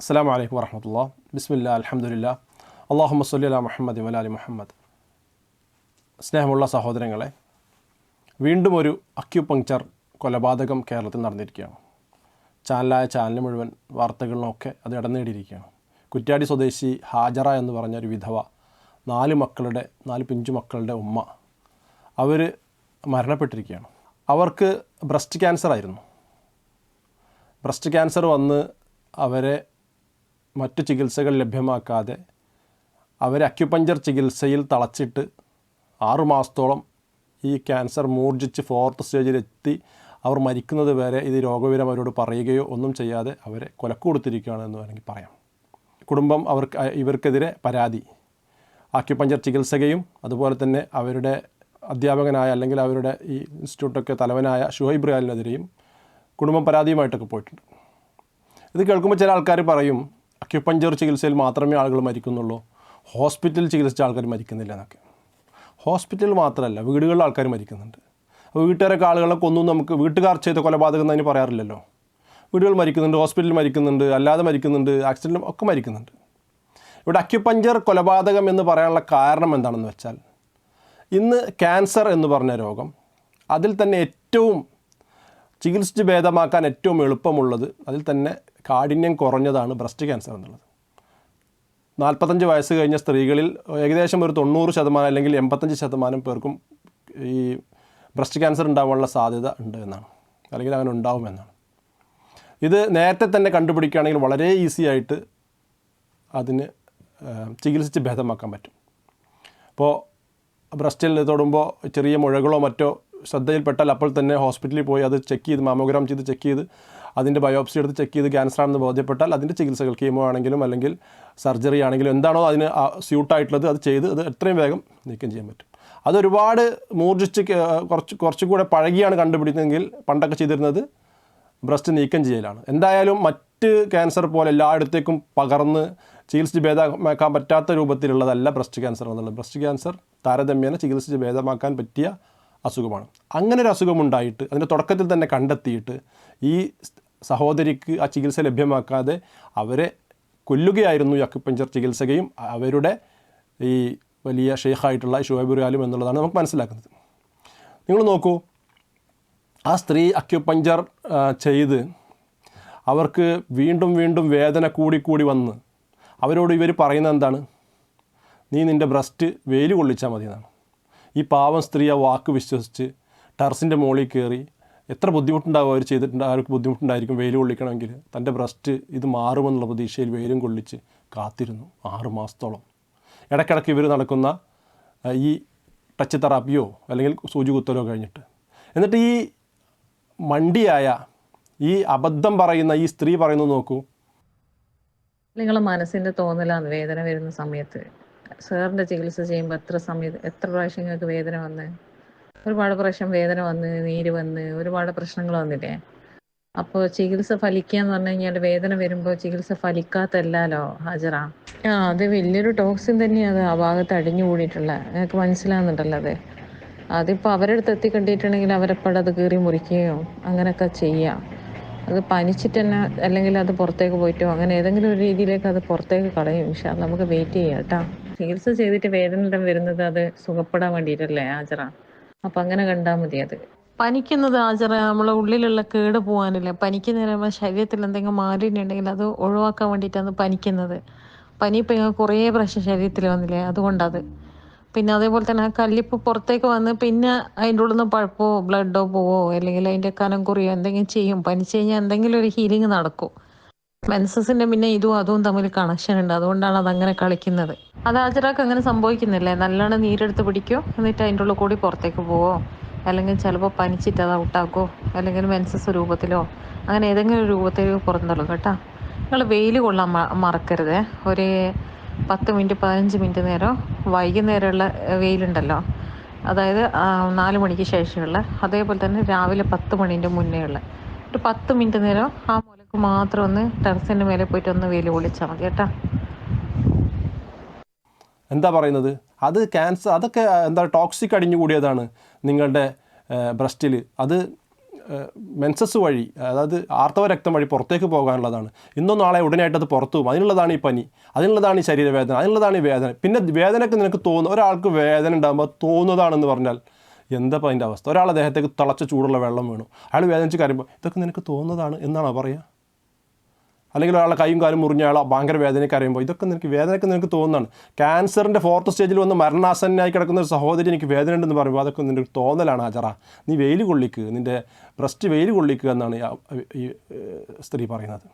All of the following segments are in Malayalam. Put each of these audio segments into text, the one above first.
അസ്സാം വലൈക്കും വർഹമത്തുള്ള ബിസ്മില്ല അലഹമുല്ല അള്ളാഹുമ്മ സല്ലി അല മുഹമ്മദ് വലാലി മുഹമ്മദ്. സ്നേഹമുള്ള സഹോദരങ്ങളെ വീണ്ടും ഒരു അക്യുപങ്ക്ചർ കൊലപാതകം കേരളത്തിൽ നടന്നിരിക്കുകയാണ്. ചാനലായ ചാനൽ മുഴുവൻ വാർത്തകളിലൊക്കെ അത് ഇടം നേടിയിരിക്കുകയാണ് കുറ്റ്യാടി സ്വദേശി ഹാജറ എന്ന് പറഞ്ഞ ഒരു വിധവ നാല് മക്കളുടെ നാല് പിഞ്ചു മക്കളുടെ ഉമ്മ അവർ മരണപ്പെട്ടിരിക്കുകയാണ്. അവർക്ക് ബ്രസ്റ്റ് ക്യാൻസർ ആയിരുന്നു ബ്രസ്റ്റ് ക്യാൻസർ വന്ന് അവരെ മറ്റു ചികിത്സകൾ ലഭ്യമാക്കാതെ അവർ അക്യുപഞ്ചർ ചികിത്സയിൽ തളച്ചിട്ട് ആറുമാസത്തോളം ഈ ക്യാൻസർ മൂർജിച്ച് ഫോർത്ത് സ്റ്റേജിലെത്തി അവർ മരിക്കുന്നത് വരെ ഇത് രോഗവിവരം അവരോട് പറയുകയോ ഒന്നും ചെയ്യാതെ അവരെ കൊലക്കു കൊടുത്തിരിക്കുകയാണ് എന്ന് വേണമെങ്കിൽ പറയാം. കുടുംബം അവർക്ക് ഇവർക്കെതിരെ പരാതി. ആക്യുപഞ്ചർ ചികിത്സകയും അതുപോലെ തന്നെ അവരുടെ അധ്യാപകനായ അല്ലെങ്കിൽ അവരുടെ ഈ ഇൻസ്റ്റിറ്റ്യൂട്ടൊക്കെ തലവനായ ഷുഹൈബ് റിയാലിനെതിരെയും കുടുംബം പരാതിയുമായിട്ടൊക്കെ പോയിട്ടുണ്ട്. ഇത് കേൾക്കുമ്പോൾ ചില ആൾക്കാർ പറയും അക്യുപഞ്ചർ ചികിത്സയിൽ മാത്രമേ ആളുകൾ മരിക്കുന്നുള്ളൂ. ഹോസ്പിറ്റലിൽ ചികിത്സിച്ച ആൾക്കാർ മരിക്കുന്നില്ല എന്നൊക്കെ. ഹോസ്പിറ്റലിൽ മാത്രമല്ല വീടുകളിൽ ആൾക്കാർ മരിക്കുന്നുണ്ട്. അപ്പോൾ വീട്ടുകാരൊക്കെ ആളുകളെ കൊന്നു നമുക്ക് വീട്ടുകാർ ചെയ്ത കൊലപാതകം എന്നതിന് പറയാറില്ലല്ലോ. വീടുകൾ മരിക്കുന്നുണ്ട് ഹോസ്പിറ്റലിൽ മരിക്കുന്നുണ്ട് അല്ലാതെ മരിക്കുന്നുണ്ട് ആക്സിഡന്റും ഒക്കെ മരിക്കുന്നുണ്ട്. ഇവിടെ അക്യുപഞ്ചർ കൊലപാതകം എന്ന് പറയാനുള്ള കാരണം എന്താണെന്ന് വെച്ചാൽ ഇന്ന് ക്യാൻസർ എന്ന് പറഞ്ഞ രോഗം അതിൽ തന്നെ ഏറ്റവും ചികിത്സിച്ച് ഭേദമാക്കാൻ ഏറ്റവും എളുപ്പമുള്ളത് അതിൽ തന്നെ കാഠിന്യം കുറഞ്ഞതാണ് ബ്രസ്റ്റ് ക്യാൻസർ എന്നുള്ളത്. നാൽപ്പത്തഞ്ച് വയസ്സ് കഴിഞ്ഞ സ്ത്രീകളിൽ ഏകദേശം ഒരു തൊണ്ണൂറ് ശതമാനം അല്ലെങ്കിൽ എൺപത്തഞ്ച് ശതമാനം പേർക്കും ഈ ബ്രസ്റ്റ് ക്യാൻസർ ഉണ്ടാവാനുള്ള സാധ്യത ഉണ്ട് എന്നാണ്. അല്ലെങ്കിൽ അങ്ങനെ ഉണ്ടാവുമെന്നാണ് ഇത് നേരത്തെ തന്നെ കണ്ടുപിടിക്കുകയാണെങ്കിൽ വളരെ ഈസി ആയിട്ട് അതിന് ചികിത്സിച്ച് ഭേദമാക്കാൻ പറ്റും. അപ്പോൾ ബ്രസ്റ്റിൽ തൊടുമ്പോൾ ചെറിയ മുഴകളോ മറ്റോ ശ്രദ്ധയിൽപ്പെട്ടാൽ അപ്പോൾ തന്നെ ഹോസ്പിറ്റലിൽ പോയി അത് ചെക്ക് ചെയ്ത് മാമോഗ്രാം ചെയ്ത് ചെക്ക് ചെയ്ത് അതിന്റെ ബയോപ്സി എടുത്ത് ചെക്ക് ചെയ്ത് ക്യാൻസർ ആണെന്ന് ബോധ്യപ്പെട്ടാൽ അതിന്റെ ചികിത്സകൾ കീമോ ആണെങ്കിലും അല്ലെങ്കിൽ സർജറി ആണെങ്കിലും എന്താണോ അതിന് സ്യൂട്ടായിട്ടുള്ളത് അത് ചെയ്ത് അത് എത്രയും വേഗം നീക്കം ചെയ്യാൻ പറ്റും. അതൊരുപാട് മൂർജിച്ച് കുറച്ച് കുറച്ചുകൂടെ പഴകിയാണ് കണ്ടുപിടിക്കുന്നതെങ്കിൽ പണ്ടൊക്കെ ചെയ്തിരുന്നത് ബ്രസ്റ്റ് നീക്കം ചെയ്യലാണ്. എന്തായാലും മറ്റ് ക്യാൻസർ പോലെ എല്ലായിടത്തേക്കും പകർന്ന് ചികിത്സിച്ച് ഭേദമാക്കാൻ പറ്റാത്ത രൂപത്തിലുള്ളതല്ല ബ്രസ്റ്റ് ക്യാൻസർ എന്നുള്ളത്. ബ്രസ്റ്റ് ക്യാൻസർ താരതമ്യേന ചികിത്സിച്ച് ഭേദമാക്കാൻ പറ്റിയ അസുഖമാണ്. അങ്ങനെ ഒരു അസുഖമുണ്ടായിട്ട് അതിന്റെ തുടക്കത്തിൽ തന്നെ കണ്ടെത്തിയിട്ട് ഈ സഹോദരിക്ക് ആ ചികിത്സ ലഭ്യമാക്കാതെ അവരെ കൊല്ലുകയായിരുന്നു അക്യുപഞ്ചർ ചികിത്സകയും അവരുടെ ഈ വലിയ ഷെയ്ഖായിട്ടുള്ള ഷുഹൈബ് റിയാലും എന്നുള്ളതാണ് നമുക്ക് മനസ്സിലാക്കുന്നത്. നിങ്ങൾ നോക്കൂ ആ സ്ത്രീ അക്യുപഞ്ചർ ചെയ്ത് അവർക്ക് വീണ്ടും വീണ്ടും വേദന കൂടിക്കൂടി കൂടി വന്ന് അവരോട് ഇവർ പറയുന്നത് എന്താണ്? നീ നിന്റെ ബ്രസ്റ്റ് വെയിൽ കൊള്ളിച്ചാൽ മതി എന്നാണ് ഈ പാവം സ്ത്രീ ആ വാക്ക് വിശ്വസിച്ച് ടെറസിന്റെ മുകളിൽ കയറി എത്ര ബുദ്ധിമുട്ടുണ്ടാവും അവർ ചെയ്തിട്ടുണ്ട് ആർക്ക് ബുദ്ധിമുട്ടുണ്ടായിരിക്കും വെയിൽ കൊള്ളിക്കണമെങ്കിൽ. തന്റെ ബ്രസ്റ്റ് ഇത് മാറുമെന്നുള്ള പ്രതീക്ഷയിൽ വെയിലും കൊള്ളിച്ച് കാത്തിരുന്നു ആറ് മാസത്തോളം. ഇടയ്ക്കിടയ്ക്ക് ഇവർ നടക്കുന്ന ഈ ടച്ച് തെറാപ്പിയോ അല്ലെങ്കിൽ സൂചി കുത്തലോ കഴിഞ്ഞിട്ട്. എന്നിട്ട് ഈ മണ്ടിയായ ഈ അബദ്ധം പറയുന്ന ഈ സ്ത്രീ പറയുന്നത് നോക്കൂ. നിങ്ങളെ മനസ്സിന്റെ തോന്നലാണ് വേദന വരുന്ന സമയത്ത് സാറിന്റെ ചികിത്സ ചെയ്യുമ്പോൾ എത്ര സമയത്ത് എത്ര പ്രാവശ്യം നിങ്ങൾക്ക് വേദന വന്ന്? ഒരുപാട് പ്രശ്നം വേദന വന്ന് നീര് വന്ന് ഒരുപാട് പ്രശ്നങ്ങൾ വന്നില്ലേ? അപ്പോൾ ചികിത്സ ഫലിക്കുക എന്ന് പറഞ്ഞു കഴിഞ്ഞാൽ വേദന വരുമ്പോ ചികിത്സ ഫലിക്കാത്തല്ലോ ഹാജറ? ആ അത് വലിയൊരു ടോക്സിൻ തന്നെയാണ് ആ ഭാഗത്ത് അടിഞ്ഞു കൂടിയിട്ടുള്ള നിങ്ങൾക്ക് മനസ്സിലാകുന്നുണ്ടല്ലോ അത്. അതിപ്പോൾ അവരുടെ അടുത്ത് എത്തിക്കണ്ടിട്ടുണ്ടെങ്കിൽ അവരെപ്പോഴും അത് കീറി മുറിക്കുകയോ അങ്ങനെയൊക്കെ ചെയ്യാം. അത് പനിച്ചിട്ട് തന്നെ അല്ലെങ്കിൽ അത് പുറത്തേക്ക് പോയിട്ടോ അങ്ങനെ ഏതെങ്കിലും ഒരു രീതിയിലേക്ക് അത് പുറത്തേക്ക് കളയും. പക്ഷെ നമുക്ക് വെയിറ്റ് ചെയ്യാം കേട്ടോ. ചികിത്സ ചെയ്തിട്ട് വേദന വരുന്നത് അത് സുഖപ്പെടാൻ വേണ്ടിയിട്ടല്ലേ ഹാജറ? അപ്പം അങ്ങനെ കണ്ടാൽ മതി അത്. പനിക്കുന്നത് ആചാര നമ്മളെ ഉള്ളിലുള്ള കേട് പോകാനില്ല? പനിക്കുന്നതിന് നമ്മുടെ ശരീരത്തിൽ എന്തെങ്കിലും മാലിന്യം ഉണ്ടെങ്കിൽ അത് ഒഴിവാക്കാൻ വേണ്ടിയിട്ടാണ് പനിക്കുന്നത്. പനി ഇപ്പം കുറേ പ്രാവശ്യം ശരീരത്തിൽ വന്നില്ലേ? അതുകൊണ്ടത്. പിന്നെ അതേപോലെ തന്നെ ആ കല്ലിപ്പ് പുറത്തേക്ക് വന്ന് പിന്നെ അതിന്റെ ഉള്ളിൽ നിന്ന് പഴുപ്പോ ബ്ലഡോ പോവോ അല്ലെങ്കിൽ അതിന്റെ കനം കുറിയോ എന്തെങ്കിലും ചെയ്യും. പനിച്ചു കഴിഞ്ഞാൽ എന്തെങ്കിലും ഒരു ഹീലിംഗ് നടക്കും. മെൻസസിന്റെ പിന്നെ ഇതും അതും തമ്മിൽ കണക്ഷൻ ഉണ്ട്. അതുകൊണ്ടാണ് അതങ്ങനെ കളിക്കുന്നത്. അത് ആചരാക്ക് അങ്ങനെ സംഭവിക്കുന്നില്ലേ? നല്ലോണം നീരെടുത്ത് പിടിക്കോ? എന്നിട്ട് അതിന്റെ ഉള്ളിൽ കൂടി പുറത്തേക്ക് പോവോ? അല്ലെങ്കിൽ ചിലപ്പോൾ പനിച്ചിട്ട് അത് ഔട്ടാക്കോ? അല്ലെങ്കിൽ മെൻസസ് രൂപത്തിലോ? അങ്ങനെ ഏതെങ്കിലും ഒരു രൂപത്തിൽ പുറന്തള്ളും കേട്ടോ. നിങ്ങൾ വെയിൽ കൊള്ളാൻ മറക്കരുത്. ഒരു പത്ത് മിനിറ്റ് പതിനഞ്ച് മിനിറ്റ് നേരം വൈകുന്നേരമുള്ള വെയിലുണ്ടല്ലോ. അതായത് നാല് മണിക്ക് ശേഷമുള്ള അതേപോലെ തന്നെ രാവിലെ പത്ത് മണീന്റെ മുന്നേ ഉള്ള ഒരു പത്ത് മിനിറ്റ് നേരം ആ മുലക്ക് മാത്രം ഒന്ന് ടെറസിന്റെ മേലെ പോയിട്ട് ഒന്ന് വെയിൽ കൊള്ളിച്ചാൽ മതി കേട്ടോ. എന്താ പറയുന്നത്? അത് ക്യാൻസർ അതൊക്കെ എന്താ ടോക്സിക് അടിഞ്ഞു കൂടിയതാണ് നിങ്ങളുടെ ബ്രസ്റ്റിൽ അത് മെൻസസ് വഴി അതായത് ആർത്തവ രക്തം വഴി പുറത്തേക്ക് പോകാനുള്ളതാണ്. ഇന്നോ നാളെ ഉടനെയായിട്ട് അത് പുറത്തു പോകും. അതിനുള്ളതാണ് ഈ പനി. അതിനുള്ളതാണ് ഈ ശരീരവേദന. അതിനുള്ളതാണ് ഈ വേദന. പിന്നെ വേദനയ്ക്ക് നിനക്ക് തോന്നുന്നു ഒരാൾക്ക് വേദന ഉണ്ടാകുമ്പോൾ തോന്നുന്നതാണെന്ന് പറഞ്ഞാൽ എന്താ അതിന്റെ അവസ്ഥ? ഒരാൾ ദേഹത്തേക്ക് തിളച്ച ചൂടുള്ള വെള്ളം വേണം. അയാൾ വേദനിച്ച് കരയുമ്പോൾ ഇതൊക്കെ നിനക്ക് തോന്നുന്നതാണ് എന്നാണോ പറയുക? അല്ലെങ്കിൽ ഒരാളെ കൈയും കാലും മുറിഞ്ഞ ആളോ ഭയങ്കര വേദനയ്ക്ക് അറിയുമ്പോൾ ഇതൊക്കെ നിനക്ക് വേദനയ്ക്ക് നിനക്ക് തോന്നുന്നതാണ്. ക്യാൻസറിന്റെ ഫോർത്ത് സ്റ്റേജിൽ വന്ന് മരണാസന്നായി കിടക്കുന്ന ഒരു സഹോദരി എനിക്ക് വേദന ഉണ്ടെന്ന് പറയുമ്പോൾ അതൊക്കെ നിന്റെ തോന്നലാണ് ആചറ നീ വെയിൽ കൊള്ളിക്കുക നിന്റെ ബ്രസ്റ്റ് വെയിൽ കൊള്ളിക്കുക എന്നാണ് ഈ സ്ത്രീ പറയുന്നത്.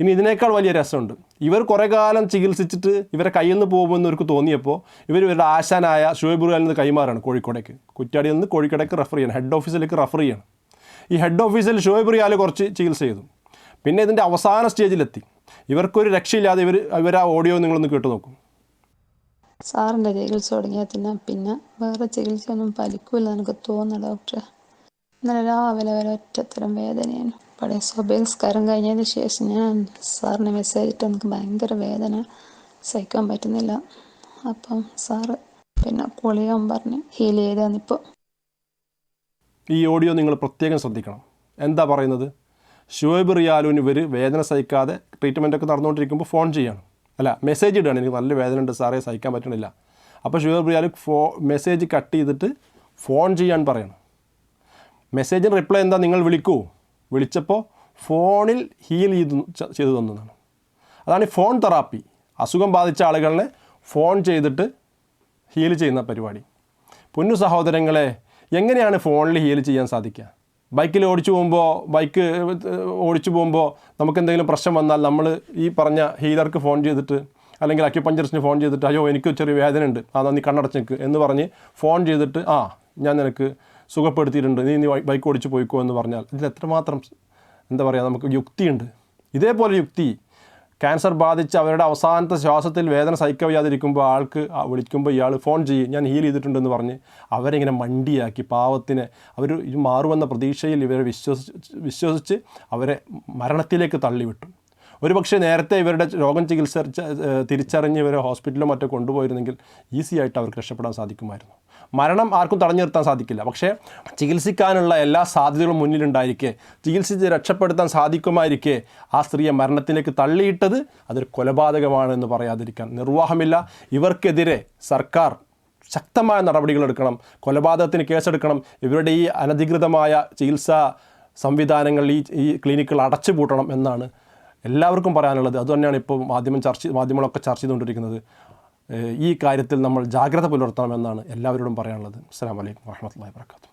ഇനി ഇതിനേക്കാൾ വലിയ രസമുണ്ട്. ഇവർ കുറേ കാലം ചികിത്സിച്ചിട്ട് ഇവരെ കയ്യിൽ നിന്ന് പോകുമെന്ന് ഇവർക്ക് തോന്നിയപ്പോൾ ഇവർ ഇവരുടെ ആശാനായ ഷുഹൈബുറിൽ നിന്ന് കൈമാറാണ് കോഴിക്കോടേക്ക്. കുറ്റാടിയിൽ നിന്ന് കോഴിക്കോടേക്ക് റെഫർ ചെയ്യണം ഹെഡ് ഓഫീസിലേക്ക് റെഫർ ചെയ്യണം. ഈ ഹെഡ് ഓഫീസിൽ ഷുഹൈബ് കുറച്ച് ചികിത്സ ചെയ്തു. പിന്നെ ഇതിന്റെ അവസാന സ്റ്റേജിലെത്തി. ഇവർക്കൊരു രക്ഷയില്ലാതെ ഇവർ ഇവർ ആ ഓഡിയോ നിങ്ങളൊന്ന് കേട്ടു നോക്കും. സാറിന്റെ ചികിത്സ തുടങ്ങിയാൽ തന്നെ പിന്നെ വേറെ ചികിത്സയൊന്നും ഫലിക്കൂല എനിക്ക് തോന്നുന്നു ഡോക്ടർ ഇന്നലെ രാവിലെ വരെ ഒറ്റത്തരം വേദനയാണ് പഴയ സ്വഭയസ്കാരം കഴിഞ്ഞതിന് ശേഷം ഞാൻ സാറിന് മെസ്സേജ് ഇട്ട് എനിക്ക് ഭയങ്കര വേദന. സഹിക്കാൻ പറ്റുന്നില്ല. അപ്പം സാറ് പിന്നെ കുളിയാൻ പറഞ്ഞ് ഹീൽ ചെയ്താന്നിപ്പോൾ ഈ ഓഡിയോ നിങ്ങൾ പ്രത്യേകം ശ്രദ്ധിക്കണം. എന്താ പറയുന്നത്? ഷുഹൈബ് റിയാലുവിന് ഇവർ വേദന സഹിക്കാതെ ട്രീറ്റ്മെന്റ് ഒക്കെ നടന്നുകൊണ്ടിരിക്കുമ്പോൾ ഫോൺ ചെയ്യണം. അല്ല മെസ്സേജ് ഇടുകയാണ് എനിക്ക് നല്ല വേദന ഉണ്ട് സാറേ സഹിക്കാൻ പറ്റണില്ല. അപ്പോൾ ഷുവേബ് റിയാൽ ഫോ മെസ്സേജ് കട്ട് ചെയ്തിട്ട് ഫോൺ ചെയ്യാൻ പറയണം. മെസ്സേജിന് റിപ്ലൈ എന്താ നിങ്ങൾ വിളിക്കൂ. വിളിച്ചപ്പോൾ ഫോണിൽ ഹീൽ ചെയ്തു ചെയ്തു തന്നതാണ്. അതാണ് ഈ ഫോൺ തെറാപ്പി അസുഖം ബാധിച്ച ആളുകളെ ഫോൺ ചെയ്തിട്ട് ഹീൽ ചെയ്യുന്ന പരിപാടി. പൊന്നു സഹോദരങ്ങളെ എങ്ങനെയാണ് ഫോണിൽ ഹീൽ ചെയ്യാൻ സാധിക്കുക? ബൈക്കിൽ ഓടിച്ചു പോകുമ്പോൾ ബൈക്ക് ഓടിച്ചു പോകുമ്പോൾ നമുക്ക് എന്തെങ്കിലും പ്രശ്നം വന്നാൽ നമ്മൾ ഈ പറഞ്ഞ ഹീലർക്ക് ഫോൺ ചെയ്തിട്ട് അല്ലെങ്കിൽ അക്യുപഞ്ചറിസ്റ്റിന് ഫോൺ ചെയ്തിട്ട് അയ്യോ എനിക്ക് ചെറിയ വേദന ഉണ്ട് ആ നീ കണ്ണടച്ച് നിൽക്ക്. എന്ന് പറഞ്ഞ് ഫോൺ ചെയ്തിട്ട് ആ ഞാൻ നിനക്ക് സുഖപ്പെടുത്തിയിട്ടുണ്ട്. നീ നീ ബൈക്ക് ഓടിച്ച് പോയിക്കോ എന്ന് പറഞ്ഞാൽ ഇതിൽ എത്രമാത്രം എന്താ പറയുക നമുക്ക് യുക്തിയുണ്ട്. ഇതേപോലെ യുക്തി ക്യാൻസർ ബാധിച്ച് അവരുടെ അവസാനത്തെ ശ്വാസത്തിൽ വേദന സഹിക്കവയ്യാതിരിക്കുമ്പോൾ ആൾക്ക് വിളിക്കുമ്പോൾ ഇയാൾ ഫോൺ ചെയ്യും ഞാൻ ഹീൽ ചെയ്തിട്ടുണ്ടെന്ന് പറഞ്ഞ് അവരിങ്ങനെ മണ്ടിയാക്കി പാവത്തിനെ. അവർ മാറുമെന്ന പ്രതീക്ഷയിൽ ഇവരെ വിശ്വസിച്ച് വിശ്വസിച്ച് അവരെ മരണത്തിലേക്ക് തള്ളിവിട്ടു. ഒരുപക്ഷെ നേരത്തെ ഇവരുടെ രോഗം ചികിത്സ തിരിച്ചറിഞ്ഞ് ഇവരെ ഹോസ്പിറ്റലിലോ മറ്റോ കൊണ്ടുപോയിരുന്നെങ്കിൽ ഈസി ആയിട്ട് അവർക്ക് രക്ഷപ്പെടാൻ സാധിക്കുമായിരുന്നു. മരണം ആർക്കും തടഞ്ഞു നിർത്താൻ സാധിക്കില്ല. പക്ഷേ ചികിത്സിക്കാനുള്ള എല്ലാ സാധ്യതകളും മുന്നിലുണ്ടായിരിക്കെ. ചികിത്സിച്ച് രക്ഷപ്പെടുത്താൻ സാധിക്കുമായിരിക്കെ ആ സ്ത്രീയെ മരണത്തിലേക്ക് തള്ളിയിട്ടത് അതൊരു കൊലപാതകമാണ് എന്ന് പറയാതിരിക്കാൻ നിർവാഹമില്ല. ഇവർക്കെതിരെ സർക്കാർ ശക്തമായ നടപടികൾ എടുക്കണം. കൊലപാതകത്തിന് കേസെടുക്കണം. ഇവരുടെ ഈ അനധികൃതമായ ചികിത്സാ സംവിധാനങ്ങൾ ഈ ഈ ക്ലിനിക്കുകൾ അടച്ചുപൂട്ടണം എന്നാണ് എല്ലാവർക്കും പറയാനുള്ളത് അതുതന്നെയാണ് ഇപ്പോൾ മാധ്യമം ചർച്ച മാധ്യമങ്ങളൊക്കെ ചർച്ച ചെയ്തുകൊണ്ടിരിക്കുന്നത്. ഈ കാര്യത്തിൽ നമ്മൾ ജാഗ്രത പുലർത്തണമെന്നാണ് എല്ലാവരോടും പറയാനുള്ളത്. അസ്സാം വലൈക്കും വാഹമത്തല്ലാ വാബർക്കാത്തു